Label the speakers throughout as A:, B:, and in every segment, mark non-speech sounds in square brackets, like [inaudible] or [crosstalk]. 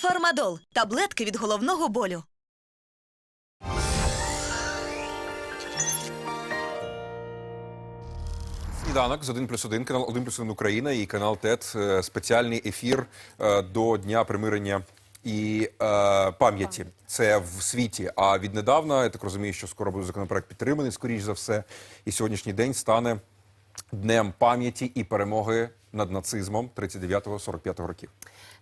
A: Фармадол таблетки від головного болю.
B: Сніданок з 1 плюс 1, канал 1 плюс 1 Україна і канал ТЕТ. Е, Спеціальний ефір е, до Дня примирення і е, пам'яті. Це в світі. А віднедавна, я так розумію, що скоро буде законопроект підтриманий, скоріш за все. І сьогоднішній день стане днем пам'яті і перемоги над нацизмом 39-45 років.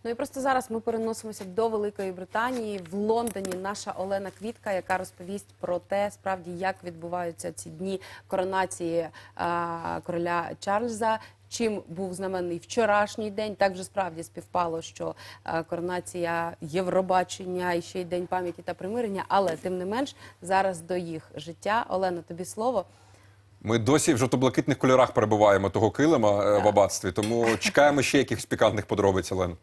C: Ну і просто зараз ми переносимося до Великої Британії в Лондоні. Наша Олена Квітка, яка розповість про те, справді як відбуваються ці дні коронації а, короля Чарльза. Чим був знаменний вчорашній день? Так вже справді співпало, що а, коронація Євробачення і ще й день пам'яті та примирення. Але тим не менш, зараз до їх життя. Олена, тобі слово.
B: Ми досі в жовто-блакитних кольорах перебуваємо того килима е, в аббатстві, тому чекаємо ще якихось пікантних подробиць, Олен.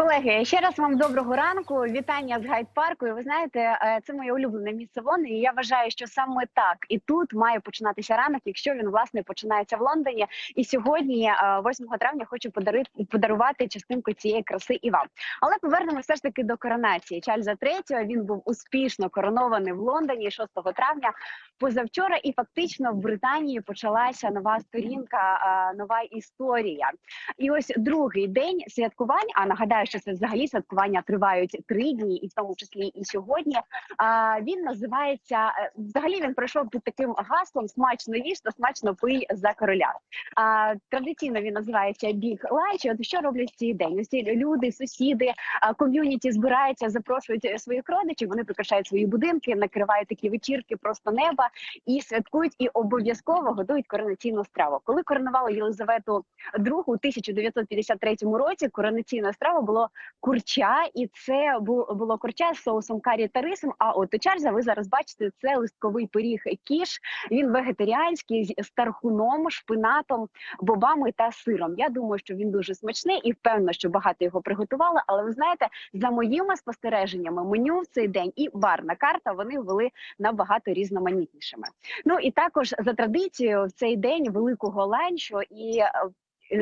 D: Колеги, ще раз вам доброго ранку. Вітання з гайд-парку. І ви знаєте, е, це моє улюблене місце Лондоні. І я вважаю, що саме так і тут має починатися ранок, якщо він власне починається в Лондоні. І сьогодні, е, 8 травня, хочу подарити подарувати частинку цієї краси і вам. Але повернемося все ж таки до коронації Чарльза III. Він був успішно коронований в Лондоні 6 травня позавчора. І фактично в Британії почалася нова сторінка, е, нова історія. І ось другий день святкувань. А нагадаю, що це взагалі святкування тривають три дні, і в тому числі і сьогодні. А він називається е, взагалі. Він пройшов під таким гаслом смачно їж та смачно пий за короля. А традиційно він називається Біг Ланч. От що роблять цей день? Усі люди, сусіди, ком'юніті збираються, запрошують своїх родичів. Вони прикрашають свої будинки, накривають такі вечірки просто неба і святкують і обов'язково готують коронаційну страву. Коли коронували Єлизавету II у 1953 році, коронаційною стравою було курча, і це бу- було курча з соусом карі та рисом. А от у Чарльза ви зараз бачите це листковий пиріг кіш. Він вегетаріанський з тархуном, шпинатом, бобами та сиром. Я думаю, що він дуже смачний і впевнена, що багато його приготували. Але ви знаєте, за моїми спостереженнями, меню в цей день і барна карта вони були набагато різноманітнішими. Ну і також за традицією в цей день великого ланчу і.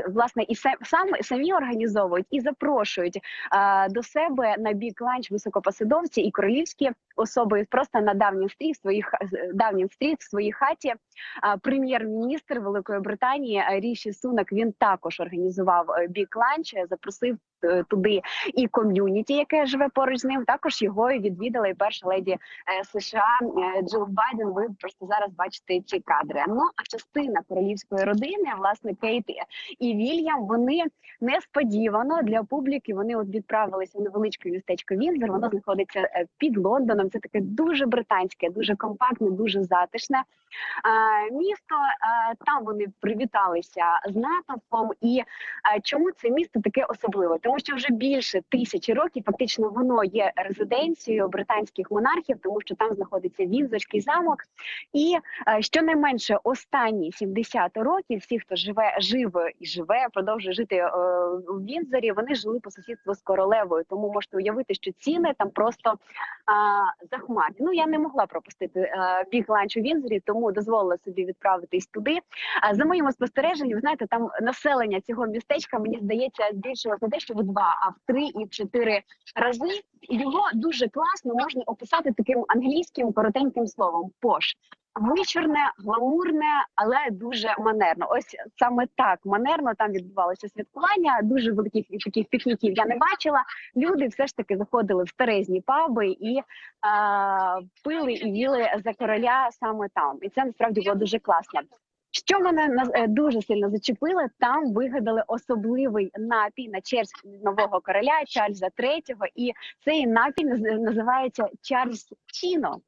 D: Власне, і сам самі організовують і запрошують а, до себе на бік ланч високопосадовці і королівські особи просто на давній стріт своїх давній стріт в своїй хаті. Прем'єр-міністр Великої Британії Ріші Сунак він також організував е, бік ланч, е, запросив туди і ком'юніті, яке живе поруч з ним. Також його відвідала і перша леді е, США е, Джил Байден. Ви просто зараз бачите ці кадри. Ну а частина королівської родини, власне, Кейт і Вільям, вони несподівано для публіки. Вони от відправилися в невеличке містечко Вінзор. Воно знаходиться е, під Лондоном. Це таке дуже британське, дуже компактне, дуже затишне е, місто. Е, Там вони привіталися з натовпом. І е, чому це місто таке особливе? Тому що вже більше тисячі років фактично воно є резиденцією британських монархів, тому що там знаходиться Вінзорський замок. І е, щонайменше останні 70 років всі, хто живе, жив і живе, продовжує жити е, у Вінзорі, вони жили по сусідству з королевою. Тому можете уявити, що ціни там просто захмарні. Ну я не могла пропустити е, біг ланч у Вінзорі, тому дозволила собі відправитись туди. А за моїми спостереженнями, знаєте, там населення цього містечка мені здається збільшилось не те, що в два, а в три і в чотири рази. Його дуже класно можна описати таким англійським коротеньким словом пош. Вичорне, гламурне, але дуже манерно. Ось саме так манерно там відбувалося святкування. Дуже великих таких пікніків я не бачила. Люди все ж таки заходили в старезні паби і а, пили і їли за короля саме там. І це насправді було дуже класно. Що мене е, дуже сильно зачепило, там вигадали особливий напій на честь нового короля Чарльза III, і цей напій наз- називається Чарльз Чіно.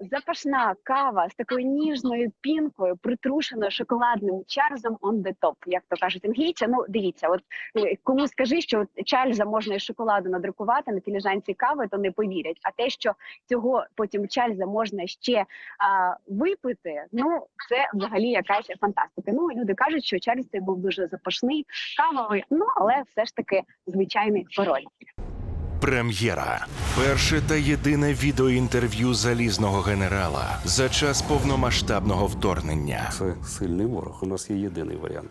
D: Запашна кава з такою ніжною пінкою, притрушеною шоколадним Чарльзом on the top, як то кажуть англійці. Ну дивіться, от е, кому скажи, що Чарльза можна із шоколаду надрукувати на філіжанці кави, то не повірять. А те, що цього потім Чарльза можна ще а, випити, ну це взагалі якась фантастика. Ну люди кажуть, що Чарльз цей був дуже запашний, кавовий, ну але все ж таки звичайний король.
E: Прем'єра. Перше та єдине відеоінтерв'ю залізного генерала за час повномасштабного вторгнення.
F: Це сильний ворог. У нас є єдиний варіант,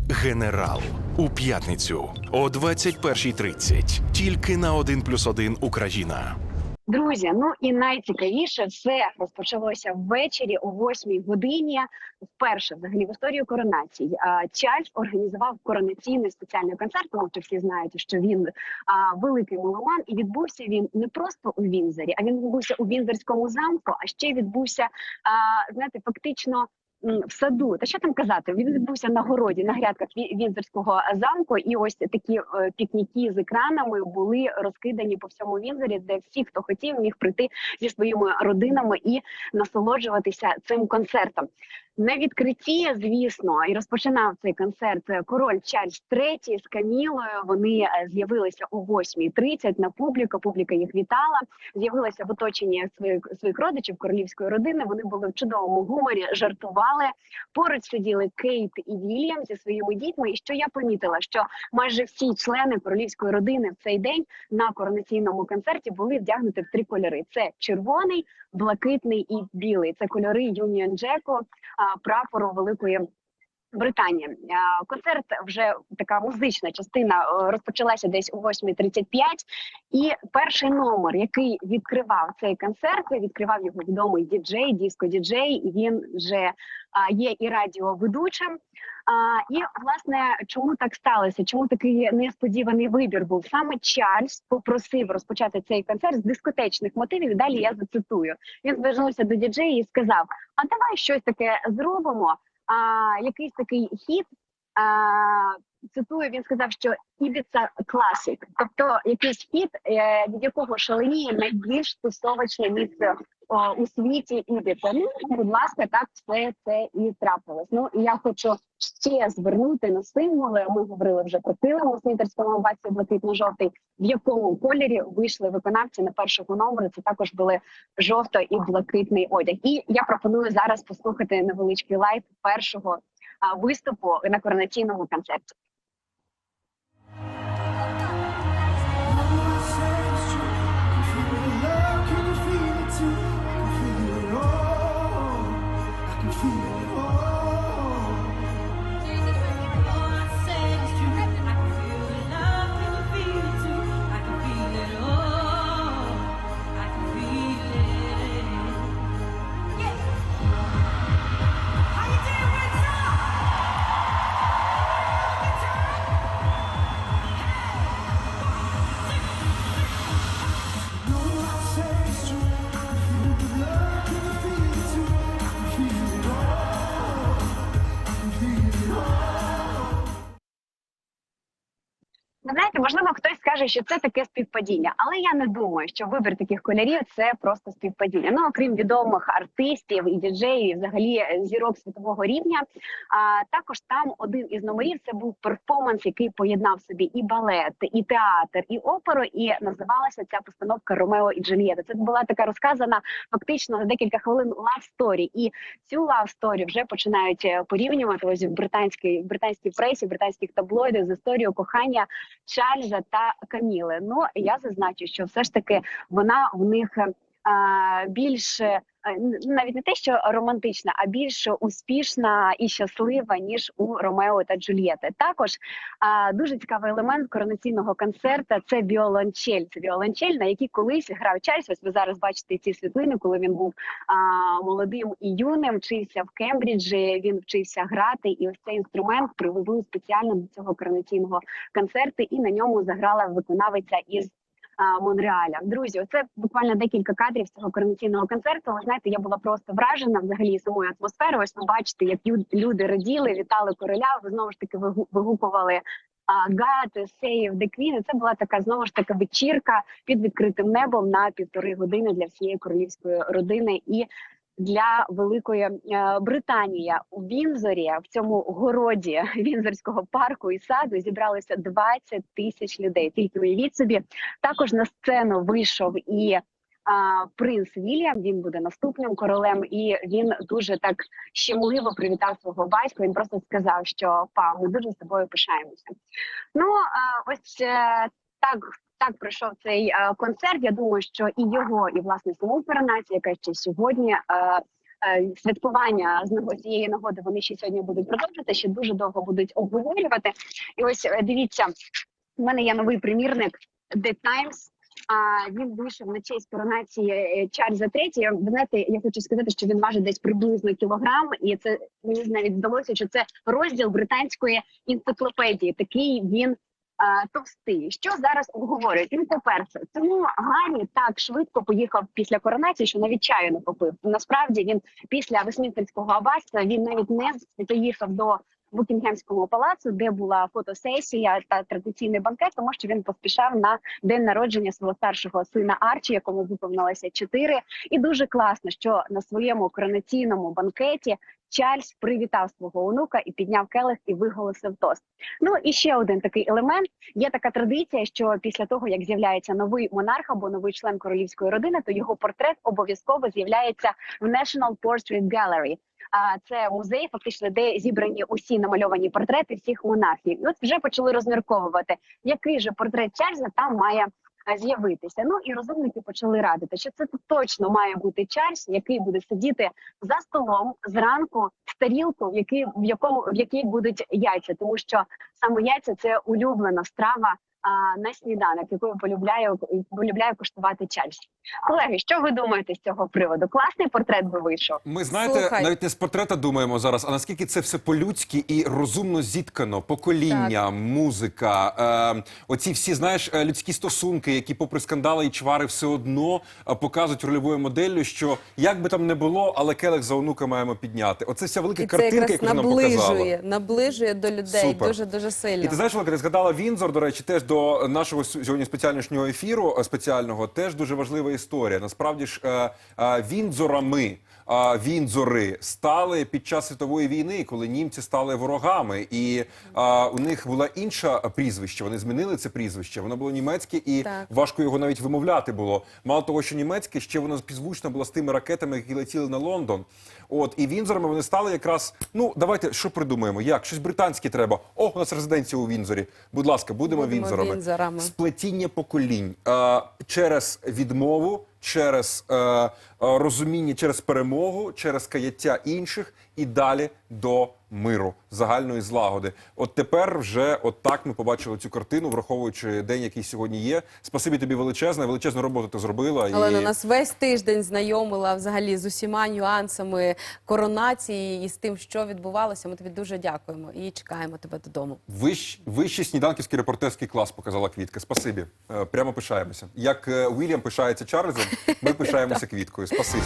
E: Генерал у п'ятницю о 21.30. Тільки на 1+,1 Україна.
D: Друзі, ну і найцікавіше все розпочалося ввечері о 8 годині. Вперше взагалі в історії коронації Чарльз організував коронаційний спеціальний концерт. Тому всі знають, що він а, великий меломан, і відбувся він не просто у Вінзорі, а він відбувся у Вінзорському замку. А ще відбувся а, знаєте, фактично. В саду, та що там казати? Він відбувся на городі, на грядках Ві- Вінзорського замку, і ось такі е, пікніки з екранами були розкидані по всьому Вінзорі, де всі, хто хотів, міг прийти зі своїми родинами і насолоджуватися цим концертом. На відкритті, звісно, і розпочинав цей концерт е, король Чарльз III з Камілою. Вони е, з'явилися о 8.30 на публіку. Публіка їх вітала. З'явилася в оточенні своїх своїх родичів королівської родини. Вони були в чудовому гуморі, жартували. Поруч сиділи Кейт і Вільям зі своїми дітьми. І що я помітила, що майже всі члени королівської родини в цей день на коронаційному концерті були вдягнуті в три кольори: це червоний, блакитний і білий. Це кольори Юніон Джеку, а, прапору Великої. Британії концерт вже така музична частина е, розпочалася десь о 8.35. І перший номер, який відкривав цей концерт, відкривав його відомий діджей, диско діджей. Він вже є і радіоведучим. А, і власне, чому так сталося? Чому такий несподіваний вибір був? Саме Чарльз попросив розпочати цей концерт з дискотечних мотивів. Далі я зацитую. Він звернувся до діджея і сказав: А давай щось таке зробимо. А, якийсь такий хіт. Цитую, він сказав, що Ібіца класик, тобто якийсь хіт, е, від якого шаленіє найбільш тусовочне місце у світі Ібіца. Ну, будь ласка, так все це і трапилось. Ну і я хочу ще звернути на символи. Ми говорили вже про килим у баці блакитно-жовтий, в якому кольорі вийшли виконавці на першого номеру. Це також були жовто і блакитний одяг. І я пропоную зараз послухати невеличкий лайт першого виступу на коронаційному концерті. Знаєте, можливо, хтось скаже, що це таке співпадіння, але я не думаю, що вибір таких кольорів це просто співпадіння. Ну окрім відомих артистів і діджеїв, і взагалі е, зірок світового рівня. А також там один із номерів це був перформанс, який поєднав собі і балет, і театр, і оперу. І називалася ця постановка Ромео і Джульєта. Це була така розказана фактично за декілька хвилин love story. І цю story вже починають е, порівнювати ось в британській британській пресі, британських таблоїдах з історією кохання Чарльза та Каміли. Ну я зазначу, що все ж таки вона в них більш навіть не те, що романтична, а більш успішна і щаслива ніж у Ромео та Джульєти. Також дуже цікавий елемент коронаційного концерту це віолончель. Це віолончель, на якій колись грав Чарльз. Ось ви зараз бачите ці світлини, коли він був молодим і юним, вчився в Кембриджі. Він вчився грати, і ось цей інструмент привезли спеціально до цього коронаційного концерту, і на ньому заграла виконавиця із. А, Монреаля, друзі, оце буквально декілька кадрів з цього коронаційного концерту. Ви знаєте, я була просто вражена взагалі самою атмосферою. Ось ви бачите, як люди раділи, вітали короля. Ви знову ж таки вигукували God Сейв, Деквін. Це була така знову ж таки вечірка під відкритим небом на півтори години для всієї королівської родини і для Великої е, Британії у Вінзорі в цьому городі [laughs] Вінзорського парку і саду зібралося 20 тисяч людей. Тільки уявіть собі, також на сцену вийшов і а, принц Вільям. Він буде наступним королем, і він дуже так щемливо привітав свого батька. Він просто сказав, що па, ми дуже з тобою пишаємося. Ну а, ось е, так. Так пройшов цей е, концерт. Я думаю, що і його, і власне саму коронацію, яка ще сьогодні. Е, е, Святкування з цієї нагоди вони ще сьогодні будуть продовжувати, ще дуже довго будуть обговорювати. І ось дивіться, в мене є новий примірник The Times. А він вийшов на честь коронації Чарльза III. Ви знаєте, я хочу сказати, що він важить десь приблизно кілограм, і це мені навіть здалося, що це розділ британської енциклопедії. Такий він товстий. Що зараз обговорюють? Ну, по-перше, тому Гаррі так швидко поїхав після коронації, що навіть чаю не попив. Насправді він після Вестмінстерського аббатства він навіть не доїхав до Букінгемського палацу, де була фотосесія та традиційний банкет, тому що він поспішав на день народження свого старшого сина Арчі, якому виповнилося чотири. І дуже класно, що на своєму коронаційному банкеті Чарльз привітав свого онука і підняв келих і виголосив тост. Ну і ще один такий елемент. Є така традиція, що після того як з'являється новий монарх або новий член королівської родини, то його портрет обов'язково з'являється в National Portrait Gallery. Це музей, фактично, де зібрані усі намальовані портрети всіх монархів. І от вже почали розмірковувати, який же портрет Чарльза там має з'явитися. Ну і розумники почали радити, що це точно має бути Чарльз, який буде сидіти за столом зранку з тарілку, в якій в якому в якій будуть яйця, тому що саме яйця це улюблена страва. А на сніданок, якою полюбляє полюбляє коштувати Чарльз. Колеги, що ви думаєте з цього приводу? Класний портрет би вийшов.
B: Ми знаєте,
C: Слухай.
B: навіть не з портрета думаємо зараз, а наскільки це все по-людськи і розумно зіткано, покоління, музика, е, оці всі знаєш е, людські стосунки, які, попри скандали і чвари, все одно е, показують рольовою моделлю, що як би там не було, але келих за онука маємо підняти. Оце вся велика
C: І це
B: картинка,
C: якраз
B: яку нам показала.
C: наближує, наближує до людей
B: Супер.
C: дуже дуже сильно.
B: І ти знаєш, Олега, ти згадала Вінзор, до речі, теж до нашого сьогодні спеціального ефіру е, спеціального теж дуже історія. Насправді ж е, е, Вінзорами. е, Вінзори стали під час світової війни, коли німці стали ворогами, і е, у них була інша прізвище. Вони змінили це прізвище. Воно було німецьке, і
C: Так.
B: важко його навіть вимовляти було. Мало того, що німецьке ще воно співзвучно було з тими ракетами, які летіли на Лондон. От і Вінзорами вони стали якраз. Ну давайте що придумаємо? Як щось британське треба? О, у нас резиденція у Вінзорі. Будь ласка, будемо,
C: Будемо
B: Вінзорами.
C: Вінзорами.
B: Сплетіння поколінь е, через відмову, Bauru через е, е, розуміння, через перемогу, через каяття інших і далі до миру, загальної злагоди. От тепер вже от так ми побачили цю картину, враховуючи день, який сьогодні є. Спасибі тобі величезне, величезну роботу ти зробила.
C: Але
B: і...
C: на нас весь тиждень знайомила взагалі з усіма нюансами коронації і з тим, що відбувалося. Ми тобі дуже дякуємо і чекаємо тебе додому.
B: Вищ, вищий сніданківський репортерський клас показала квітка. Спасибі. Е, Прямо пишаємося. Як е, Уільям пишається Чарльзом, ми пишаємося квіткою. Спасибі.